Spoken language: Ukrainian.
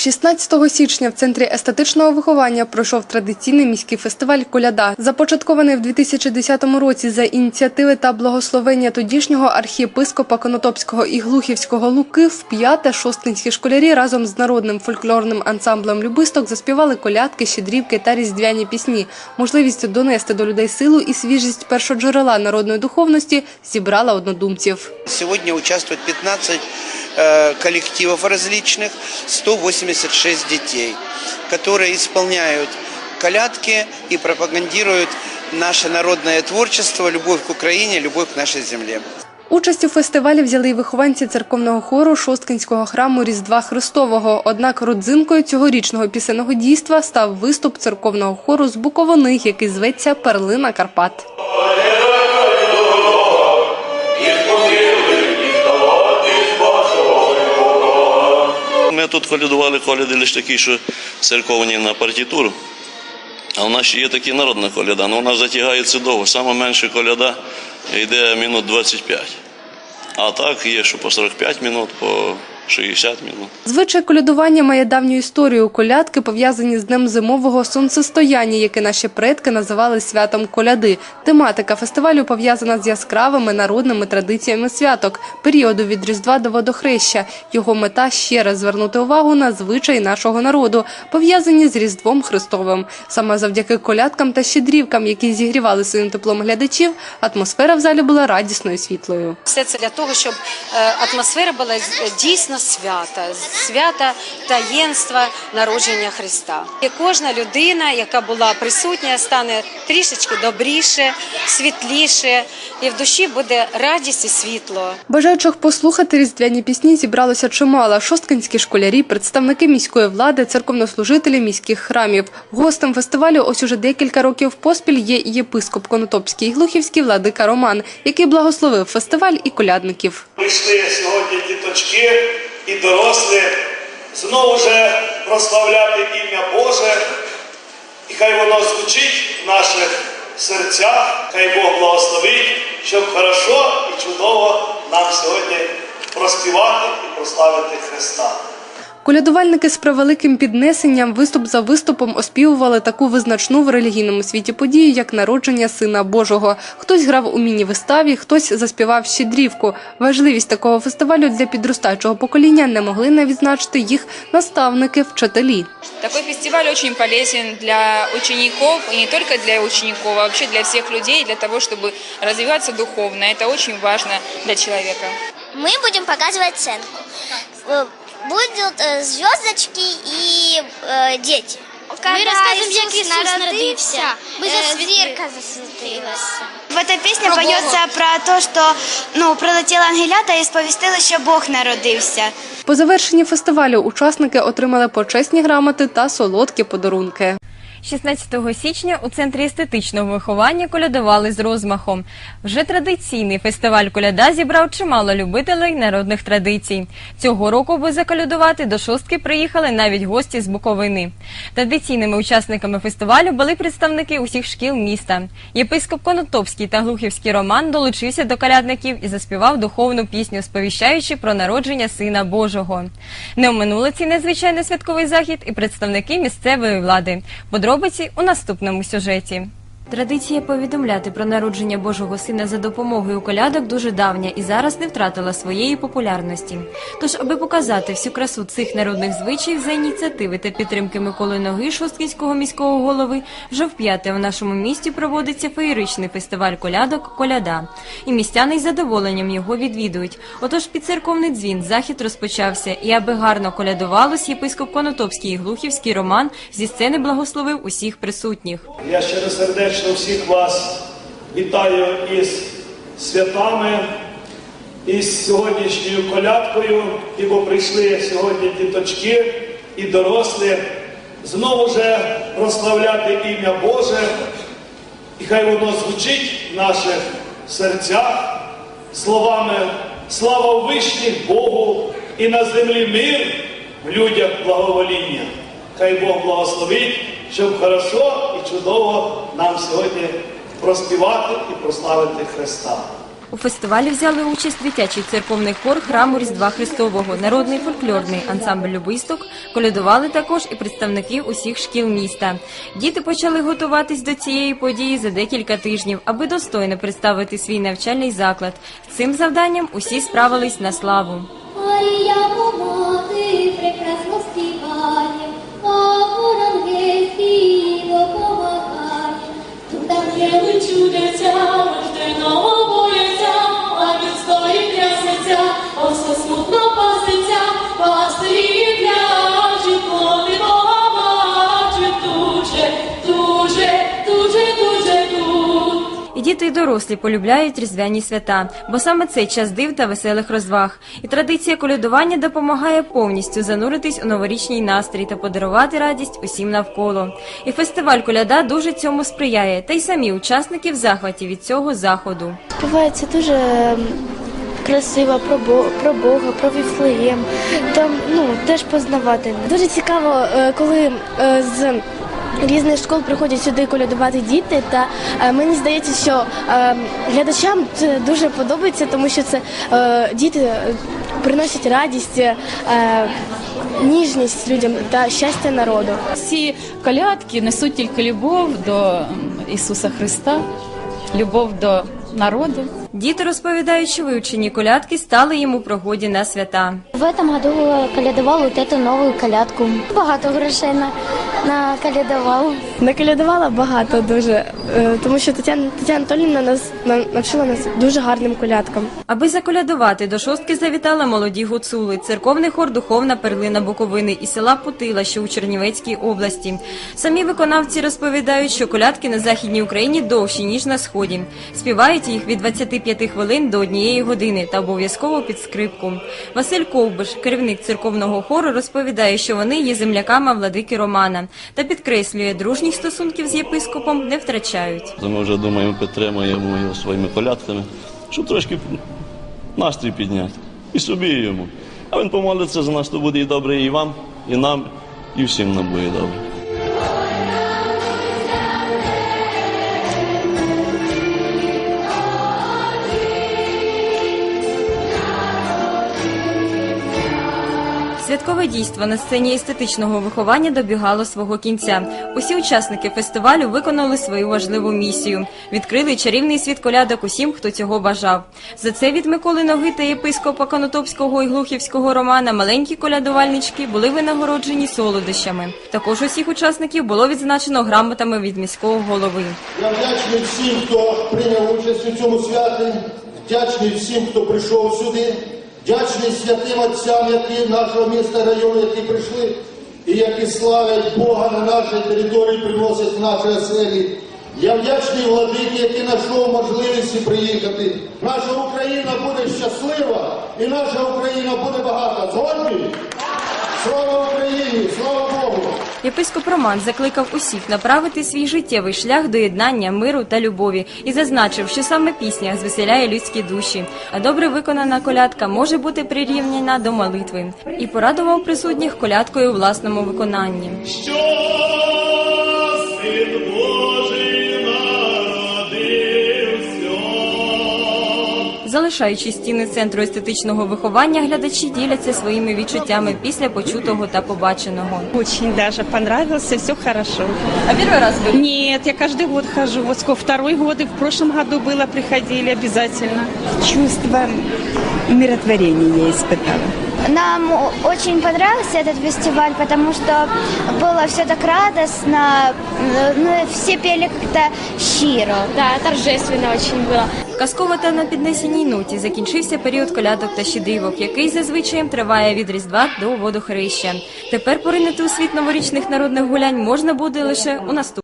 16 січня в центрі естетичного виховання пройшов традиційний міський фестиваль Коляда, започаткований в 2010 році за ініціативи та благословення тодішнього архієпископа Конотопського і Глухівського Луки в п'яте шостинські школярі разом з народним фольклорним ансамблем любисток заспівали колядки, щедрівки та різдвяні пісні. Можливість донести до людей силу і свіжість першоджерела народної духовності зібрала однодумців. Сьогодні участвують 15 е, колективів різних, 180 76 детей, которые исполняют колядки и пропагандируют наше народное творчество, любовь к Украине, любовь к нашей земле. Участь у фестивалі взяли й вихованці церковного хору Шосткинського храму Різдва Христового. Однак родзинкою цьогорічного пісенного дійства став виступ церковного хору з Буковини, який зветься Перлина Карпат. Тут колядували коляди лише такі, що церковні на партітуру. А в нас ще є такі народна коляда, але вона затягається довго. Саме менше коляда йде минут 25. А так є, що по 45 минут, по 60 минут. Звичай колядування має давню історію. Колядки пов'язані з днем зимового сонцестояння, яке наші предки називали святом коляди. Тематика фестивалю пов'язана з яскравими народними традиціями святок, періоду від Різдва до Водохреща. Його мета ще раз звернути увагу на звичаї нашого народу, пов'язані з Різдвом Христовим. Саме завдяки колядкам та щедрівкам, які зігрівали своїм теплом глядачів, атмосфера в залі була радісною світлою. Все це для того, щоб е, атмосфера була дійсно свята, свята таєнства народження Христа. І кожна людина, яка була присутня, стане трішечки добріше, світліше, і в душі буде радість і світло. Бажаючих послухати різдвяні пісні зібралося чимало. Шосткинські школярі, представники міської влади, церковнослужителі міських храмів. Гостем фестивалю ось уже декілька років поспіль є і єпископ Конотопський і Глухівський владика Роман, який благословив фестиваль і колядників. Прийшли сьогодні діточки і дорослі знову же прославляти ім'я Боже, і хай воно звучить в наших серцях, хай Бог благословить, щоб хорошо і чудово нам сьогодні проспівати і прославити Христа. Колядувальники з превеликим піднесенням виступ за виступом оспівували таку визначну в релігійному світі подію, як народження Сина Божого. Хтось грав у міні-виставі, хтось заспівав щедрівку. Важливість такого фестивалю для підростаючого покоління не могли не відзначити їх наставники, вчителі. Такой фестиваль очень полезен для учеников, и не только для учеников, а вообще для всех людей, для того, чтобы развиваться духовно. Это очень важно для человека. Мы будем показывать сценку. Э, Будут э, звездочки и э, дети. Ми розкажемо, як Ісус народився. Ми Э, засвітили. зірка засвітилася. В этой песне поется про то, что ну, прилетіли ангелята і сповістили, що Бог народився. По завершенні фестивалю учасники отримали почесні грамоти та солодкі подарунки. 16 січня у центрі естетичного виховання колядували з розмахом. Вже традиційний фестиваль коляда зібрав чимало любителей народних традицій. Цього року, аби заколядувати, до шостки приїхали навіть гості з Буковини. Традиційними учасниками фестивалю були представники усіх шкіл міста. Єпископ Конотопський та Глухівський Роман долучився до колядників і заспівав духовну пісню, сповіщаючи про народження Сина Божого. Не оминули цей незвичайний святковий захід і представники місцевої влади. Подробиці у наступному сюжеті. Традиція повідомляти про народження Божого Сина за допомогою колядок дуже давня і зараз не втратила своєї популярності. Тож, аби показати всю красу цих народних звичаїв за ініціативи та підтримки Миколи Ноги Шосткінського міського голови, вже вп'яте у нашому місті проводиться феєричний фестиваль колядок Коляда. І містяни із задоволенням його відвідують. Отож, під церковний дзвін захід розпочався, і аби гарно колядувалось, єпископ Конотопський і Глухівський Роман зі сцени благословив усіх присутніх. Я щиросердечно всіх вас вітаю із святами, із сьогоднішньою колядкою, ібо прийшли сьогодні діточки і дорослі знову же прославляти ім'я Боже, і хай воно звучить в наших серцях словами слава вишніх Богу і на землі мир, в людях благовоління. Хай Бог благословить, щоб хорошо і чудово нам сьогодні проспівати і прославити Христа. У фестивалі взяли участь дитячий церковний хор храму Різдва Христового, народний фольклорний ансамбль Любисток. Колядували також і представників усіх шкіл міста. Діти почали готуватись до цієї події за декілька тижнів, аби достойно представити свій навчальний заклад. З цим завданням усі справились на славу. Діти, і дорослі полюбляють різдвяні свята, бо саме цей час див та веселих розваг. І традиція колядування допомагає повністю зануритись у новорічний настрій та подарувати радість усім навколо. І фестиваль коляда дуже цьому сприяє, та й самі учасники в захваті від цього заходу. Співається дуже красиво про, Бо- про Бога, про Віфлеєм. Там ну теж познавати. Дуже цікаво, е, коли е, з різних школ приходять сюди колядувати діти. Та е, мені здається, що е, глядачам це дуже подобається, тому що це е, діти приносять радість, ніжність людям та щастя народу. Всі колядки несуть тільки любов до Ісуса Христа, любов до народу. Діти розповідають, що вивчені колядки стали їм у прогоді на свята. В этом году колядував вот эту новую колядку. Багато грошей на, наколядував. Наколядувала багато дуже, е, тому що Тетяна Тетяна Анатоліївна нас на- навчила нас дуже гарним колядкам. Аби заколядувати, до шостки завітали молоді гуцули, церковний хор Духовна перлина Буковини і села Путила, що у Чернівецькій області. Самі виконавці розповідають, що колядки на західній Україні довші ніж на сході. Співають їх від 25 хвилин до однієї години та обов'язково під скрипку. Василь Ковбиш, керівник церковного хору, розповідає, що вони є земляками владики Романа та підкреслює, дружніх стосунків з єпископом не втрачають. Ми вже думаємо, підтримуємо його своїми колядками, щоб трошки настрій підняти. І собі йому. А він помолиться за нас, то буде і добре і вам, і нам, і всім нам буде добре. Святкове дійство на сцені естетичного виховання добігало свого кінця. Усі учасники фестивалю виконали свою важливу місію. Відкрили чарівний світ колядок усім, хто цього бажав. За це від Миколи Ноги та єпископа Конотопського і Глухівського Романа маленькі колядувальнички були винагороджені солодощами. Також усіх учасників було відзначено грамотами від міського голови. Я вдячний всім, хто прийняв участь у цьому святі, вдячний всім, хто прийшов сюди, вдячний святим отцям, які нашого міста району, які прийшли і які славлять Бога на нашій території, приносять в наші оселі. Я вдячний владині, який знайшов можливість приїхати. Наша Україна буде щаслива і наша Україна буде багата. Згодні? Слава Україні! Слава Богу! Єпископ Роман закликав усіх направити свій життєвий шлях до єднання, миру та любові і зазначив, що саме пісня звеселяє людські душі, а добре виконана колядка може бути прирівняна до молитви. І порадував присутніх колядкою у власному виконанні. Залишаючи стіни центру естетичного виховання, глядачі діляться своїми відчуттями після почутого та побаченого. Очень даже понравился, все хорошо. А перший раз ви Нет, я каждый год хожу. Вот сколько второй год и в прошлом году было, приходили обязательно. Чувство умиротворения я испытала. Нам о- очень понравился этот фестиваль, потому что было все так радостно, э, ну и все пели как-то щиро. Да, торжественно очень було. Казково та на піднесеній ноті закінчився період колядок та щедрівок, який зазвичай триває від Різдва до водохреща. Тепер поринути у світ новорічних народних гулянь можна буде лише у наступному.